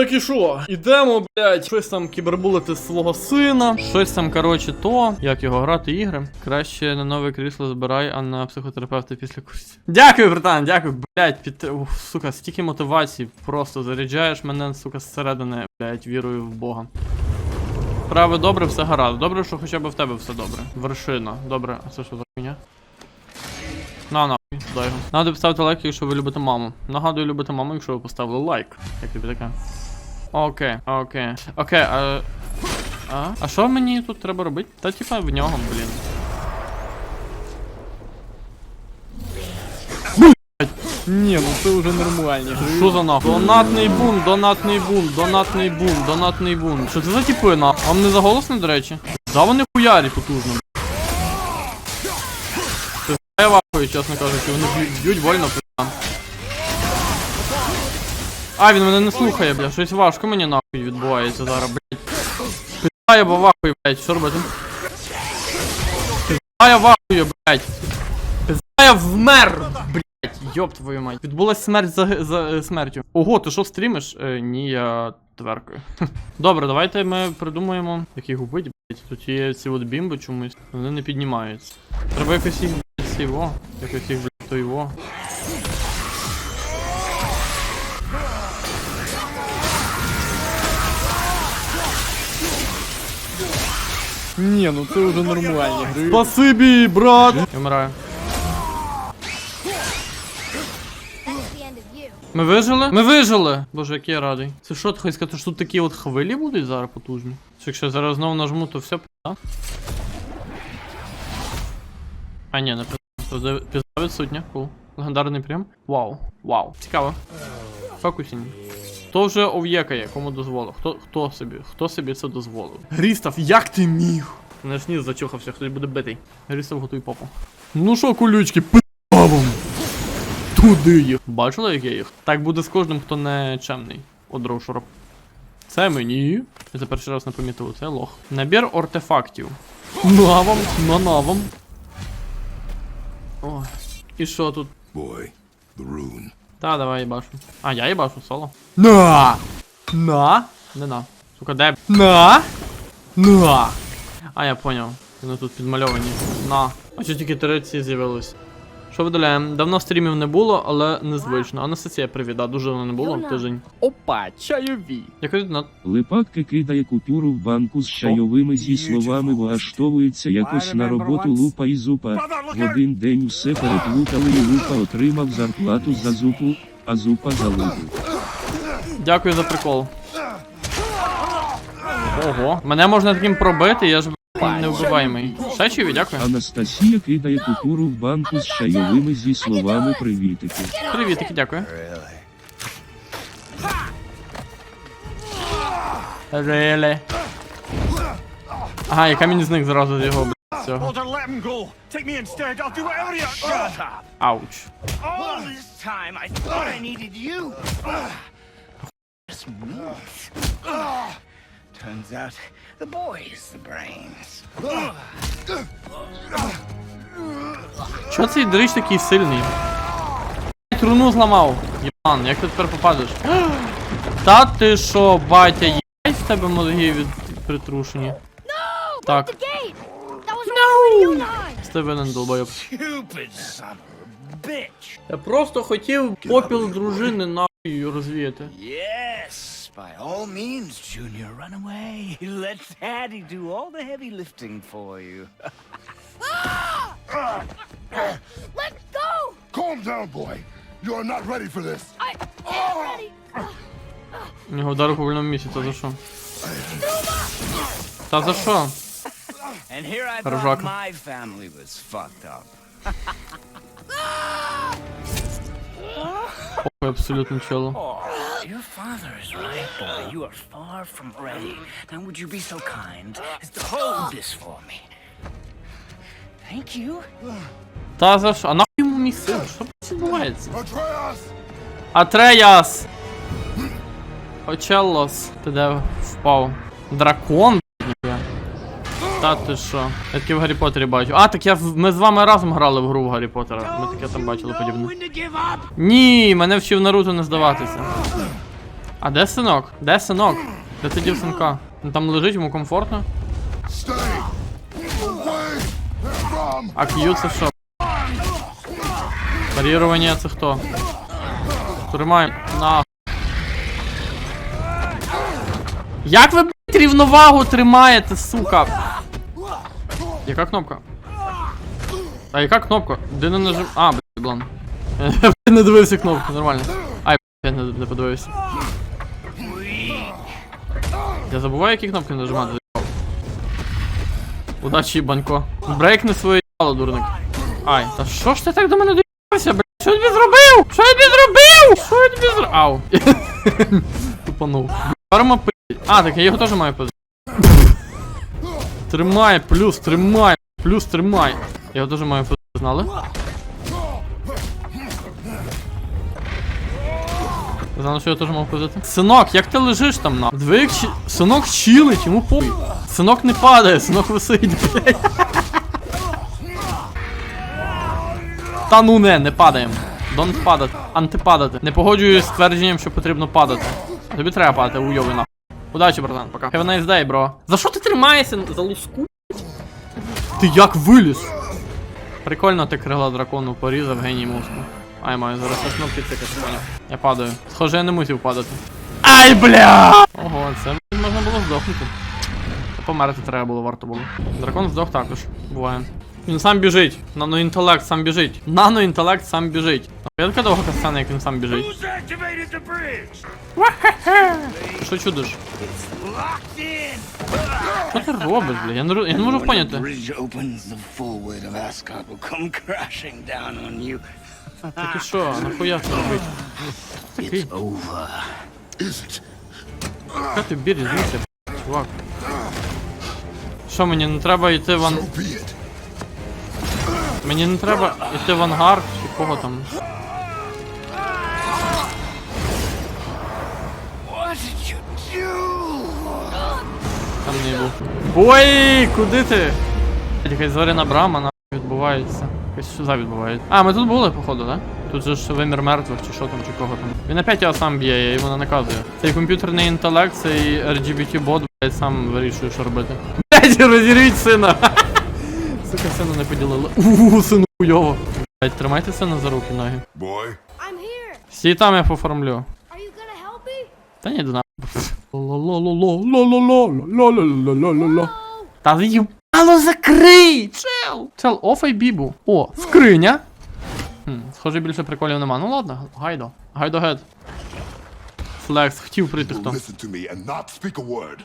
Так і що? Ідемо, блядь, щось там кібербулити свого сина. Щось там, коротше, то. Як його грати ігри? Краще на нове крісло збирай, а на психотерапевта після курсів. Дякую, братан, дякую, блядь, під. Ух, сука, стільки мотивації. Просто заряджаєш мене, сука, зсередини, блядь, вірою в Бога. Праве добре, все гаразд. Добре, що хоча б в тебе все добре. Вершина. Добре, а це що за хуйня? На нахуй, дай. Нагадую поставити лайк, якщо ви любите маму. Нагадую, любите маму, якщо ви поставили лайк. Як тобі таке? Окей, окей. Окей, а. А? А що мені тут треба робити? Та типа в нього, блін. Ні, ну це вже нормальні. Що за нахуй? Донатний бун, донатний бун, донатний бун, донатний бун. Що це за типи на? Вам не заголосно, до речі? Да вони хуярі потужно. Це я вахую, чесно кажучи, вони б'ють- больно. А, він мене не слухає, бля, щось важко мені нахуй відбувається зараз, блядь. Пизда я бо вахую, блядь, що робити? Пизда я вахую, блядь. Пизда вмер, блядь. Йоп твою мать. Відбулась смерть за, за смертю. Ого, ти що стрімиш? Е, ні, я тверкою. Добре, давайте ми придумаємо, як їх убити, блядь. Тут є ці от бімби чомусь. Вони не піднімаються. Треба якось їх, блядь, сіво. Якось їх, блядь, то його. Ні, ну це вже нормальні гри. Брат! Я вмираю. Ми вижили? Ми вижили! Боже, який я радий. Це що, ти хочеш сказати, що тут такі от хвилі будуть зараз потужні? Що якщо я зараз знову нажму, то все пізда? А ні, не пізда. Пізда відсутня. Кул. Легендарний прям. Вау. Вау. Цікаво. Фокусінь. Хто вже ов'єкає, кому дозволив? Хто, хто собі? Хто собі це дозволив? Грістав, як ти міг? Мене ж ніс зачухався, хтось буде битий. Грістав, готуй попу. Ну що, колючки, пи***вам! Туди їх. Бачили, як я їх? Так буде з кожним, хто не чемний. Одров шуроп. Це мені. Я це перший раз не помітив, це лох. Набір артефактів. На вам, на на вам. О. І що тут? Boy, the rune. Та, давай їбашу. А, я їбашу соло. На! На! Не на. Сука, де? На! На! А, я поняв. Вони тут підмальовані. На. А що тільки три ці з'явились? Що видаляємо? Давно стрімів не було, але незвично. Анастасія, привіт, да, дуже давно не було, тиждень. Опа, чайові. Дякую на Липатки кидає купюру в банку з чайовими зі словами влаштовується якось на роботу лупа і зупа. В один день все переплутали і лупа отримав зарплату за зупу, а зупа за лупу. Дякую за прикол. Ого, мене можна таким пробити, я ж невбиваємий. Сечові, дякую. Анастасія кидає купюру в банку з чайовими зі словами привітики. Привітики, дякую. Really? Ага, і камінь зник зразу з його, блядь, цього. Walter, let him go. Take me instead. I'll do whatever you. Shut up. Ауч. All this time, I thought I needed you. Just meat. Turns out the boy's the brains. Чого цей дрищ такий сильний? Блядь, Руну зламав. Єбан, як ти тепер попадеш? Та ти що, батя, їбать з тебе мозги від притрушені. Так, no! з тебе не bitch. Я просто хотів попіл дружини нахуй розвіяти. Yes, by all means, Junior, run away. Let Daddy do all the heavy lifting for you. Let go! Calm down, boy. You are not ready for this. I am ready! У нього удар у повільному місці, та за що? Та за що? And here I thought Ржака. my family was fucked up. Похуй абсолютно чело. Oh, your father is right, boy. You are far from ready. Now, would you be so kind as to hold this for me? Thank you. Та за що? А нахуй йому мій син? Що блядь, відбувається? Atreus! Атреяс! Очеллос. Ти де впав? Дракон? Та ти що? Я таке в Гаррі Поттері бачу. А, так я ми з вами разом грали в гру в Гаррі Поттера. Ми таке там бачили подібне. Ні, мене вчив Наруто не здаватися. А де синок? Де синок? Де ти дів синка? Він там лежить, йому комфортно. А Q це що? Парірування це хто? Тримай на. Як ви, блядь, рівновагу тримаєте, сука? Яка кнопка? А яка кнопка? Де не нажим. А, блан. Я не дивився кнопку, нормально. Ай, блядь, не, не подивився. Я забуваю, які кнопки нажимати. Удачі, банько. Брейкни своє їбало, дурник. Ай, та що ж ти так до мене доїбався, блядь? Що я тобі зробив? Що я тобі зробив? Що я тобі зробив? Ау. Тупанув. Карма пи. А, так я його теж маю пиздити. Тримай, плюс, тримай, плюс, тримай. Його теж маю знали? Знали, що я теж мав пиздити? Синок, як ти лежиш там на? Як щі- синок чилить, йому похуй. Синок не падає, синок висить, блядь. Та ну не, не падаємо. Донт падати, антипадати. Не погоджуюсь з твердженням, що потрібно падати. Тобі треба падати, уйови нахуй. Удачі, братан, пока. Have a nice day, бро. За що ти тримаєшся за луску? Ти як виліз? Прикольно ти крила дракону порізав геній мозку. Ай, маю зараз на кнопки цикати, поняв. Я падаю. Схоже, я не мусив падати. Ай, бля! Ого, це можна було здохнути. Померти треба було, варто було. Дракон здох також. Буває. Він сам біжить. Наноінтелект сам біжить. Наноінтелект сам біжить. Я така довга касцена, як він сам біжить. Що чудиш? Що ти робиш, бля? Я не, я не можу поняти. Так і що, нахуя це робити? Такий. Яка тобі різниця, чувак? Що, мені не треба йти в ан... Мені не треба йти в ангар чи кого там? Там не був. Ой, куди ти? Якась зоряна брама на відбувається. Якась шиза відбувається. А, ми тут були, походу, да? Тут же ж вимір мертвих, чи що там, чи кого там. Він опять його сам б'є, і вона наказує. Цей комп'ютерний інтелект, цей RGBT-бот, блядь, сам вирішує, що робити. Блядь, розірвіть сина! Сука, сина не поділили. Ууу, сину хуйово. Блядь, тримайте сина за руки, ноги. Boy, I'm там, я поформлю. Та ні, до Ла-ла-ла-ла-ла-ла-ла-ла-ла-ла-ла-ла-ла. Та з'їбало закрий! Чел! Чел, офай бібу. О, скриня. Хм, схоже, більше приколів нема. Ну ладно, гайдо. Гайдо гет. Флекс, хотів прийти хто. listen to me and not speak a word.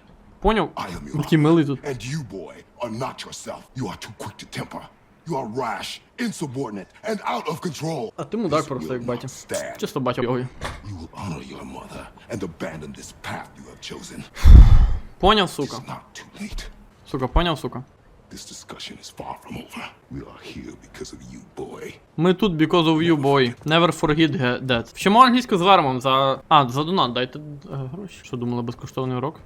Поняв? I am your Такий милий тут. And you, boy, are not yourself. You are too quick to temper. You are rash, insubordinate, and out of control. А ти мудак This просто, will як батя. not stand. Чисто батя його. You will honor your mother and abandon this path you have chosen. Поняв, сука. It's not too late. Сука, поняв, сука. This discussion is far from over. We are here because of you, boy. Ми тут because of you, boy. Never forget that. Вчимо англійську з вермом за. А, за донат, дайте е, гроші. Що думали, безкоштовний урок?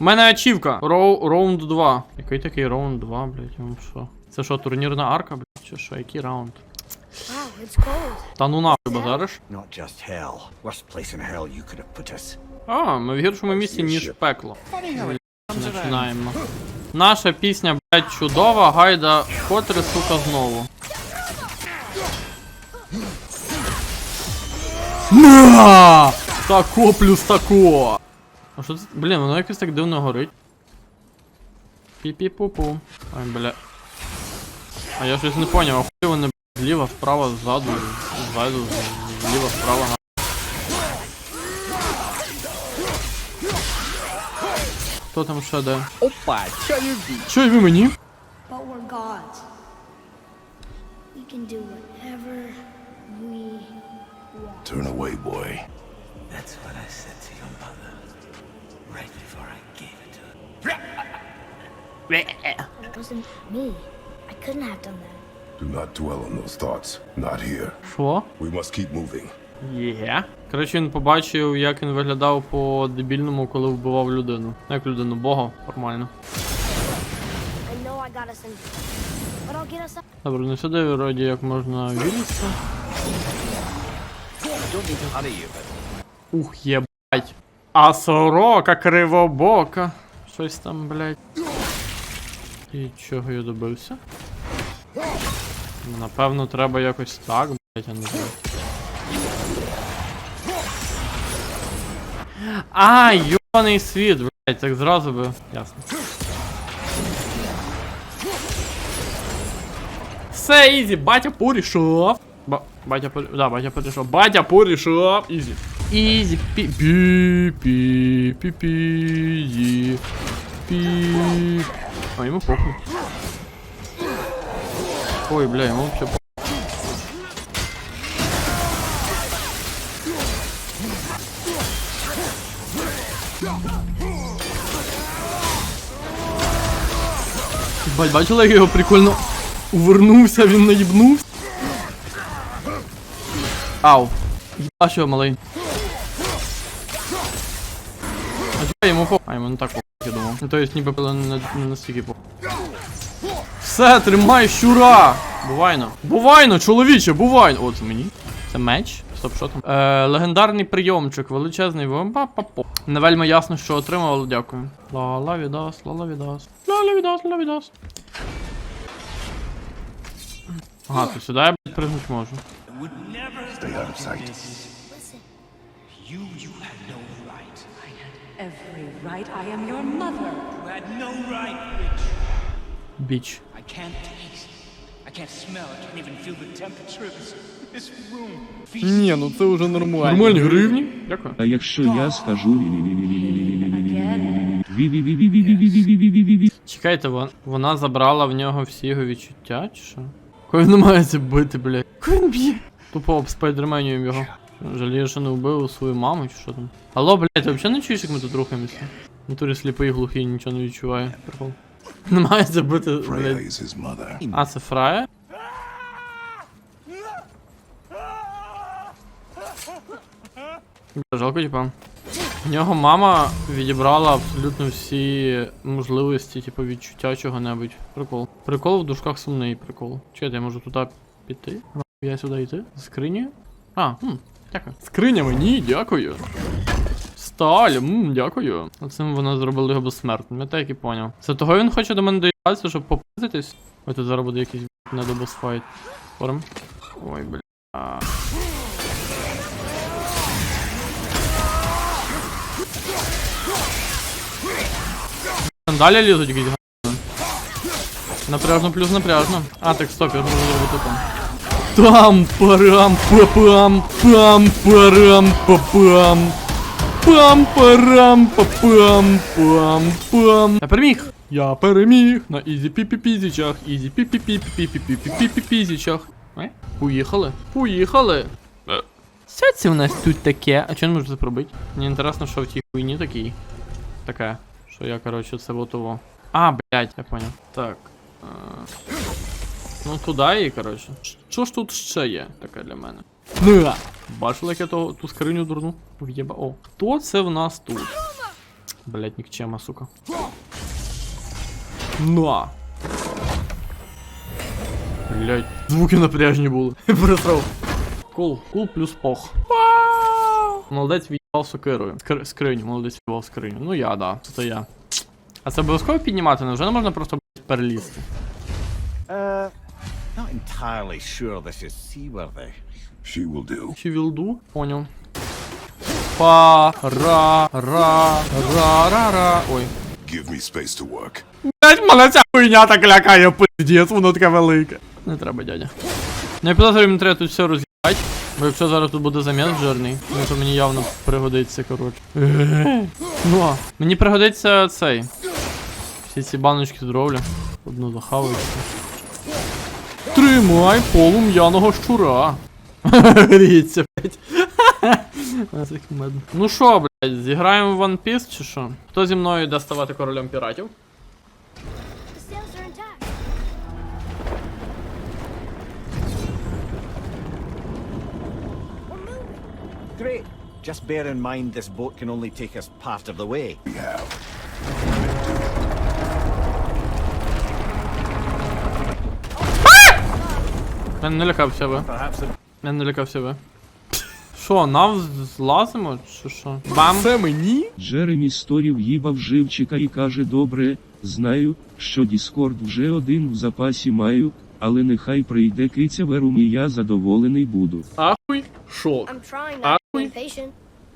У мене ачівка. Роу, раунд 2. Який такий раунд 2, блядь, вам що? Це що, турнірна арка, блядь, чи що? Який раунд? Wow, it's cold. Та ну нахуй базариш? Not just hell. Worst place in hell you could have put us. А, ми в гіршому місці, ніж пекло. Починаємо. Наша пісня, блядь, чудова, гайда, котре, сука, знову. На! Тако плюс тако! А що це? Блін, воно якось так дивно горить. Пі-пі-пу-пу. Ой, бля. А я щось не поняв, а хуй вони блядь, зліва, справа, ззаду, ззаду, зліва, справа, Хто там ще де? Опа, чайові. Що й ви мені? But we're gods. We can do whatever we want. Turn away, boy. That's what I said to your mother. Right before I gave it to her. But it wasn't me. I couldn't have done that. Do not dwell on those thoughts. Not here. Що? We must keep moving. Є. Коротше, він побачив, як він виглядав по дебільному, коли вбивав людину. Ну, як людину, бога, формально. Добре, ну сюди вроді як можна віритися. Ух, єбать. А сорока кривобока. Щось там, блядь. І чого я добився? Напевно, треба якось так, блять, а не знаю. А, йоний свит, блядь, так зразу бы. Ясно. Все, изи, батя порішов. Ба батя порішов. Да, батя порішов. Батя порішов. Ізі. Ізі. пи пи Пі. Пі. Пі. Пі. А йому похуй. Ой, бля, йому вообще Бать, бачили, як його прикольно увернувся, він наїбнувся. Ау. Єба що, малий. А чого йому по... А, йому не так по... я думав. Ну, то есть ніби не, не настільки по... Все, тримай, щура! Бувайно. Бувайно, чоловіче, бувайно. це мені. Це меч стоп, що там? Е, Легендарний прийомчик, величезний вомба-папо. Не вельми ясно, що отримав, але дякую. Ла-ла відос, ла-ла відос. Ла-ла відос, ла відос. Ага, то сюди я блядь, признуть можу. Stay I can't smell. I can't even feel the temperature ні, ну це вже нормально. Нормальні гривні? Дякую. А якщо я скажу Чекайте, вон- вона забрала в нього всі його відчуття, чи що? Кого він намагається бити, блядь? Кого він б'є? Тупо об спайдерменюєм його. Жалію, що не вбив свою маму чи що там. Алло, блядь, ти взагалі не чуєш, як ми тут рухаємося? В Натурі сліпий, глухий, нічого не відчуває. Прикол. Намагається бити, блядь. А, це Фрая? Бля, Жалко, типа. В нього мама відібрала абсолютно всі можливості, типу, відчуття чого-небудь. Прикол. Прикол в дужках сумний прикол. Чекайте, я можу туди піти? Я сюди йти? Скрині? А, хм, дякую. Скриня мені, дякую. Сталь, мм, дякую. Оцим вона зробила його безсмертним, я так і поняв. Це того він хоче до мене доїбатися, щоб попитись? Ой, тут зараз буде якийсь недобосфайт. Форум. Ой, бля. Далі лізуть якісь га**. Напряжно плюс напряжно. А, так стоп, я можу зробити там. Там парам папам пам парам папам пам парам папам пам пам Я переміг! Я переміг на ізі піпі пізічах, ізі піпі піпі піпі піпі піпі пізічах. Е? Поїхали? Поїхали! Е. Що це у нас тут таке? А чого не можу це пробити? Мені інтересно, що в тій хуйні такій. Таке. Що я, коротше, того. А, блядь, я понял. Так. Е, Ну, туди і, коротше. Що ж тут ще є таке для мене? Бачили, як я того, ту скриню дурну? В'єба. О, хто це в нас тут? Блять, нікчема, сука. На! Блять, звуки напряжні були. Просрав. Кул, кул плюс пох. Молодець сокирою. Скр скриню, молодець від'їбав скриню. Ну я, да, це я. А це обов'язково піднімати, невже не можна просто перелізти? Uh, not entirely sure this is seaworthy. She will do. Чи вілду? Понял. Па, ра, ра, ра, ра, ра. Ой. Give me space to work. Блять, мене ця хуйня так лякає, пиздец, воно таке велике. Не треба, дядя. Ну я підозрюю, мені треба тут все роз'їбать. Бо якщо зараз тут буде заміс жирний, ну то мені явно пригодиться, коротше. Ну, мені пригодиться цей. Всі ці баночки здоров'я. Одну захаваю. Тримай полум'яного щура. Гріється, блять. Ну що, блять, зіграємо в One Piece чи що? Хто зі мною йде ставати королем піратів? Great. Just bear in mind this boat can only take us part of the way. We have. Я не лякався би. Perhaps не лякався би. Що, нав злазимо? Чи що? Бам! Це мені? Джеремі Сторів їбав живчика і каже добре, знаю, що Діскорд вже один в запасі маю, але нехай прийде киця Верум і я задоволений буду. Ахуй? Що?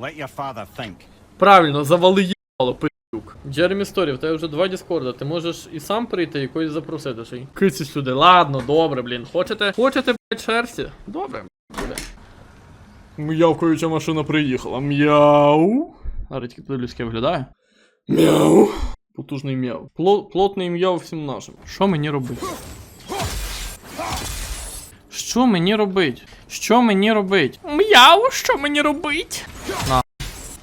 Let your father think. Правильно, завали їбало, пи***юк. Джеремі Сторі, в тебе вже два Діскорда, ти можеш і сам прийти, і когось запросити ще й. Киці сюди, ладно, добре, блін. Хочете? Хочете, блядь, шерсті? Добре, блядь. М'явкаюча машина приїхала. М'яу. А тільки подивлюсь, як виглядає. Мяу. Потужний м'яу. Пло- плотний м'яу всім нашим. Що мені робити? Що мені робить? Що мені робить? М'яу, що мені робить? На.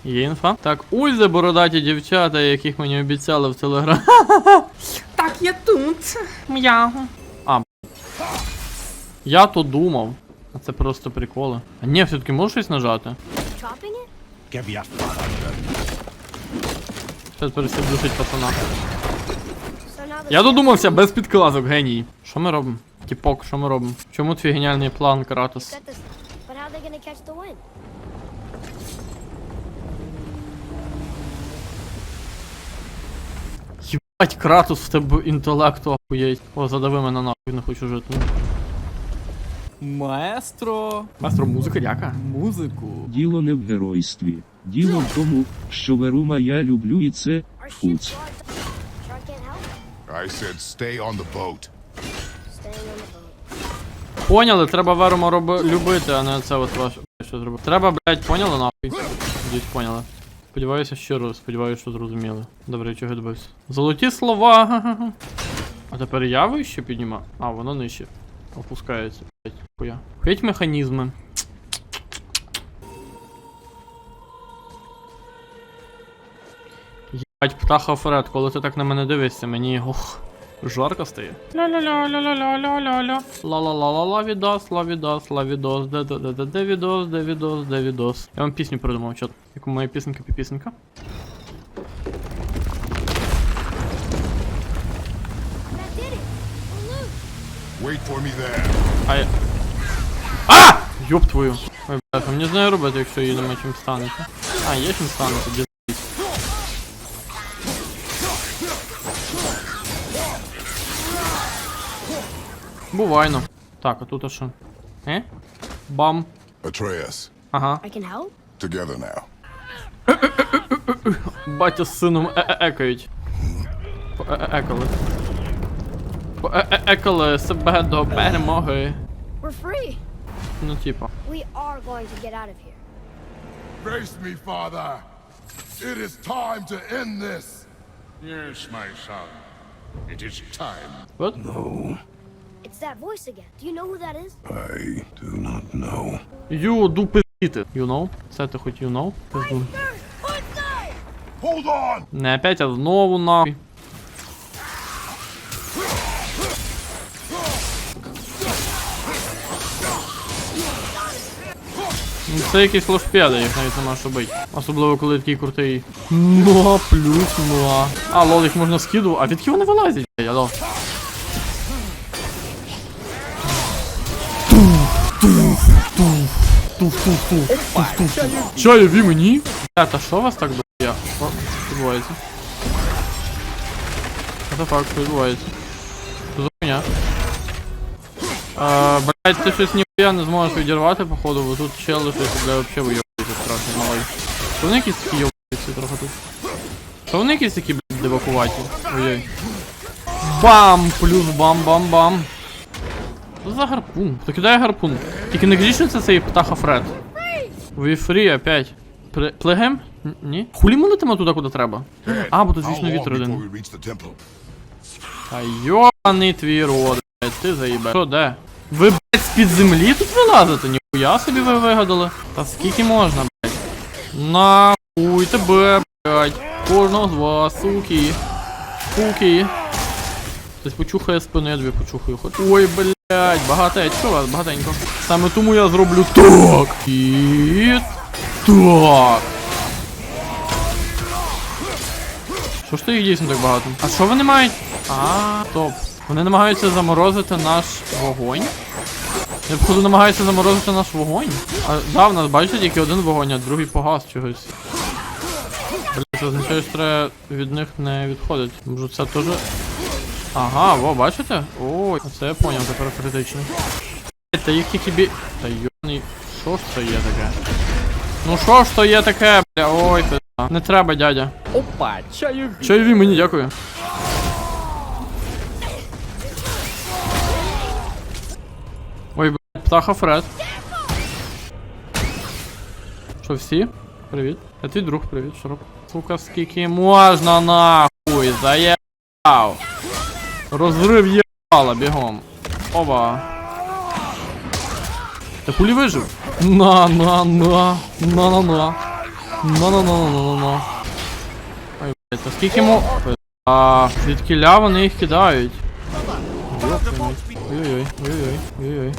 Є інфа. Так, ульзе бородаті дівчата, яких мені обіцяли в телеграм. Так, я тут. М'яу. А. Я то думав. А це просто приколи. А ні, все-таки можу щось нажати? Зараз перестав душить пацана. Я додумався без підказок, геній. Що ми робимо? Тіпок, що ми робимо? Чому твій геніальний план, Кратос? Єбать, Кратос, в тебе інтелекту охуєть. О, задави мене нахуй, не хочу жити. Маестро. Мастер музика, дяка. Музику. Діло не в геройстві. Діло в тому, що Верума я люблю і це фуц. I said stay on the boat. Поняли, треба Верума роби... любити, а не це от ваше що зробити. Треба, блядь, поняли нахуй? Десь поняли. Сподіваюся, щиро, сподіваюся, що зрозуміли. Добре, чого добився. Золоті слова. А тепер я вище піднімаю? А, воно нижче. Опускається, блядь, хуя. Хить механізми. Єбать, птаха Фред, коли ти так на мене дивишся, мені ох, жарко стає. Ля-ля-ля-ля-ля-ля-ля-ля. Ла-ла-ла-ла-ла відос, ла відос, ла відос, де де де де де відос, де відос, де відос. Я вам пісню придумав, чот. Яку моя пісенька піпісенька. Wait for me there. А я... А! Ёб твою. Ой, блядь, а мені знаю робити, якщо її нема чим станете. А, є чим станете, де Бувайно. Так, а тут а що? Е? Бам. Atreus, Ага. I can help. together now. Батя з сином е-е-екають. По-е-е-екали. По-е-е-екали себе до перемоги. We're free. Ну, типа. We are going to get out of here. Face me, father. It is time to end this. Yes, my son. It is time. What? It's that voice again. Do you know who that is? I do not know. You do пиздіти. You know? Це ти хоч you know? Пизду. Hold on! Не опять, а знову нахуй. Ну, Це якісь лошпеди, їх навіть нема що бить. Особливо коли такий крутий. Ну, плюс, ну. А, лол, їх можна скидувати. А відки вони вилазять, блядь, алло. Чайові мені? Блядь, а що у вас так бля? Що відбувається? What the що відбувається? Що за хуйня? А, блядь, ти щось ніхуя не зможеш відірвати, походу, бо тут чели щось, бля, вообще вийобується страшно малий. Що вони якісь такі йобуються трохи тут? Що вони якісь такі, блядь, дивакуваті? Ой-ой. Бам! Плюс бам-бам-бам. Що за гарпун? Хто кидає гарпун? Тільки не кажіть, що це цей птаха Фред. Ви фрі опять. Плегем? Ні? Хулі ми летимо туди, куди треба? А, бо тут long вітер один. Та йобаний твій рот, блядь, ти заїбе. Що, де? Ви, блядь, з-під землі тут вилазите? Ніхуя собі ви вигадали. Та скільки можна, блядь? Нахуй тебе, блядь. Кожного з вас, суки. Суки. Хтось почухає спину, я дві почухаю хоч. Ой, блядь, багатечко у вас, багатенько. Саме тому я зроблю так. І так. Що ж то їх дійсно так багато? А що вони мають? А, стоп. Вони намагаються заморозити наш вогонь. Я походу намагаюся заморозити наш вогонь. А да, в нас бачите тільки один вогонь, а другий погас чогось. Бля, це означає, що треба від них не відходити. Може це теж. Ага, во, бачите? Ой, це я поняв, тепер критично. Та їх тільки бі. Та йоний. Що ж це є таке? Ну що ж то є таке, бля, ой, пизда. Не треба, дядя. Опа, чайові. Чайові мені дякую. Ой, блядь, птаха Фред. Що, всі? Привіт. А твій друг, привіт, роб? Сука, скільки можна нахуй, заєбав. Розрив єбала, бігом. Оба. Та хулі вижив. На, на, на, на, на, на. На, на, на, на, на, на, на. Ой, блядь, та скільки мо... А, звідкіля вони їх кидають. Ой-ой-ой, ой-ой-ой, ой-ой.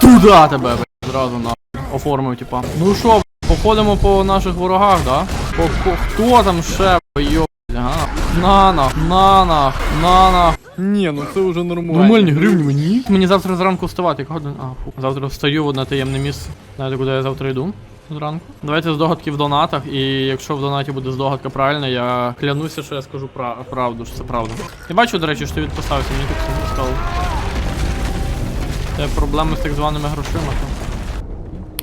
Туда тебе, блядь, зразу на оформив, типа. Ну що, походимо по наших ворогах, да? По, по, хто там ще, йо, ага. Нанах, нанах, нанах. Ні, ну це вже нормально. Нормальні гривні мені. Мені завтра зранку вставати, яка година? А, фу. Завтра встаю в одне таємне місце. Знаєте, куди я завтра йду? Зранку. Давайте здогадки в донатах, і якщо в донаті буде здогадка правильна, я клянуся, що я скажу пра- правду, що це правда. Я бачу, до речі, що ти відписався, мені так всім поставили. Це проблеми з так званими грошима.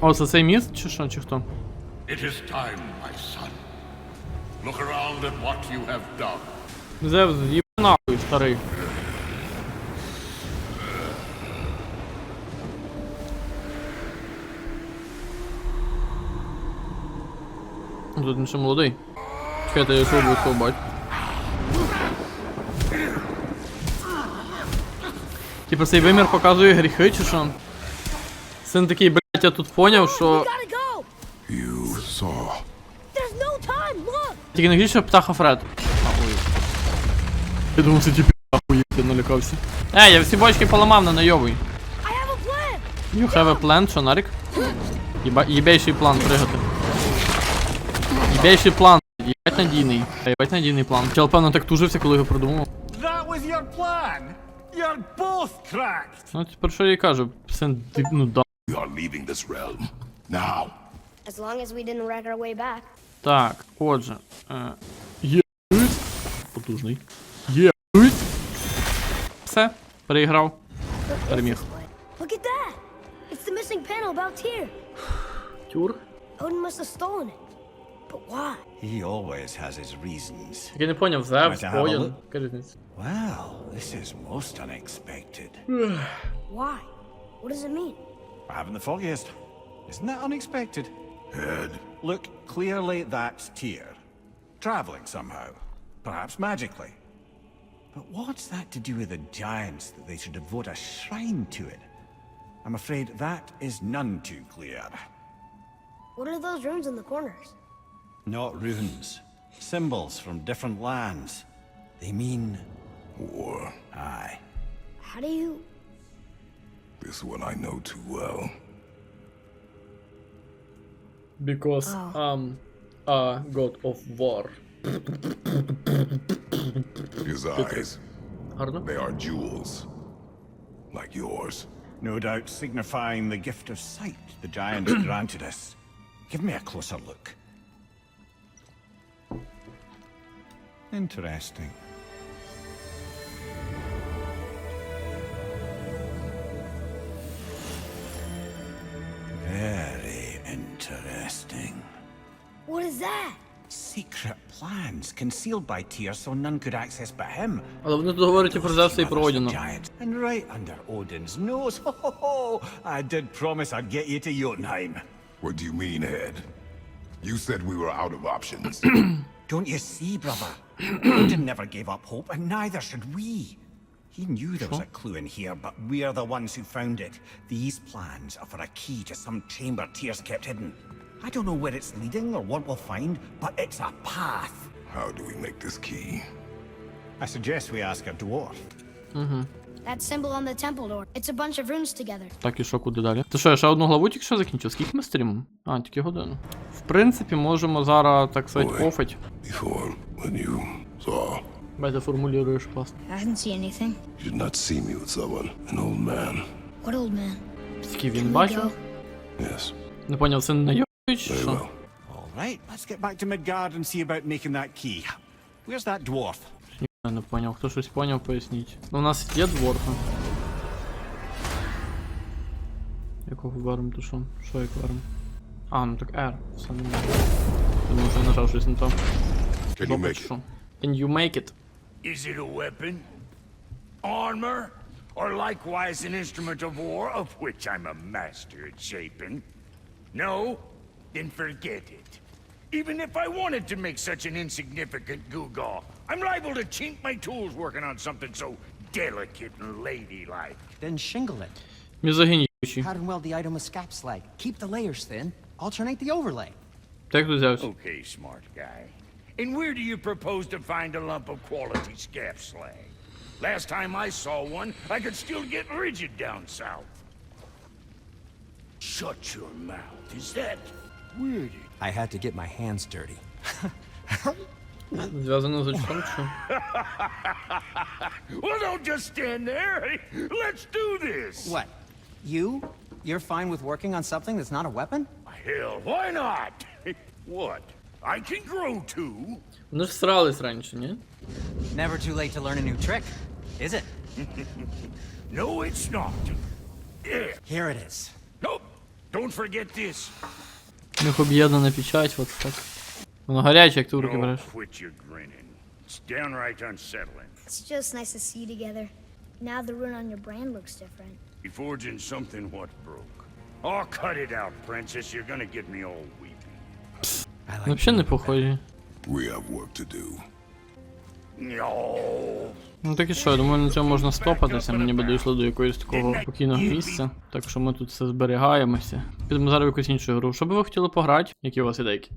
О, це цей міст чи що, чи хто? It is time, my son. Look around at what you have done. Зевс, з'їб нахуй, старий. Тут він ще молодий. Чекайте, я що обов'язково бачу. Типа цей вимір показує гріхи, чи що? Син такий, блять, я тут поняв, що. Тільки не що птаха Фред. Я думав, це типу ахуй, я налякався. Ей, я всі бочки поламав, have a! You have a plan, що Нарік? Єба, єбейший план пригати. Єбейший план. Єбать надійний. Єбать надійний план. Чел, певно, так тужився, коли його придумав. That was your plan. You're both cracked. Ну, тепер що я їй кажу? Ти, ну да. We are leaving this realm. Now. As long as we didn't wreck our way back. Так, отже. Е, є. Потужний. Є. Все, переіграв. What is Переміг. this place? Look at that! It's the missing panel about Tyr. Тюр. Odin must have stolen it. But why? He always has his reasons. Я не поняв, Зевс, Давайте, have a Воїн. look. Яка різниця? Well, this is most unexpected. Why? What does it mean? I haven't the foggiest. Isn't that unexpected? Head. Look, clearly that's Tyr. Traveling somehow. Perhaps magically. But what's that to do with the giants that they should devote a shrine to it? I'm afraid that is none too clear. What are those runes in the corners? Not runes. Symbols from different lands. They mean. War. Aye. How do you... This one I know too well. Because oh. I'm a god of war. His eyes. They are jewels. Like yours. No doubt signifying the gift of sight the giant granted us. Give me a closer look. Interesting. interesting. What is that? Secret plans concealed by Tyr so none could access but him. Але вони тут говорять і про Зевса і про Others the Одіна. giants. And right under Odin's nose. Ho, ho, ho. I did promise I'd get you to Jotunheim. What do you mean, Head? You said we were out of options. Don't you see, brother? Odin never gave up hope, and neither should we. He knew there was a clue in here, but we're the ones who found it. These plans are for a key to some chamber Tears kept hidden. I don't know where it's leading or what we'll find, but it's a path. How do we make this key? I suggest we ask a dwarf. That symbol on the temple door. It's a bunch of runes together. Так, і що, куди далі? Ти що, я ще одну главу тільки що закінчив? Скільки ми стрімимо? А, тільки годину. В принципі, можемо зараз, так сказати, Ой. Before, when you saw, Бай, ти формулюєш класно. I didn't see anything. you did not see me with someone, an old man. What old man? Скільки він бачив? Yes, Не поняв, це не найобують чи very що? well. All right, let's get back to Midgard and see about making that key. Where's that dwarf? Я не поняв. Хто щось поняв, поясніть. Ну, у нас є дворфи. Якого варим, то що? Що як варим? А, ну так R. Все не можу. Тому що я нажав щось не то. Can you Жопа make чи it? що? Can you make it? Is it a weapon? Armor? Or likewise an instrument of war, of which I'm a master at shaping? No? Then forget it. Even if I wanted to make such an insignificant gewgaw, I'm liable to chink my tools working on something so delicate and ladylike. Then shingle it. Мізогінючий. How to weld the item with scap slag. Keep the layers thin. Alternate the overlay. Як тут взявся? Okay, smart guy. And where do you propose to find a lump of quality scap slag? Last time I saw one, I could still get rigid down south. Shut your mouth. Is that weird? I had to get my hands dirty. Зв'язано з очком чи? Well, don't just stand there. Let's do this. What? You? You're fine with working on something that's not a weapon? Hell, why not? what? I can grow too. Вони ж срались раніше, ні? Never too late to learn a new trick, is it? No, it's not. Yeah. Here it is. Nope. Don't forget this. У них об'єднана печать, от так. Воно гаряче, як ти в руки Oh, береш. It's just nice to see you together. Now the rune on your brand looks different. Be forging something what broke. Oh, cut it out, princess. You're gonna get me all weepy. Like Ну, Взагалі не похожі. We have work to do. Ну так і що, я думаю, на цьому можна стопатися. Мені би дійшло до якогось такого спокійного місця. Так що ми тут все зберігаємося. Підемо зараз в якусь іншу гру. Що би ви хотіли пограти? Які у вас ідейки?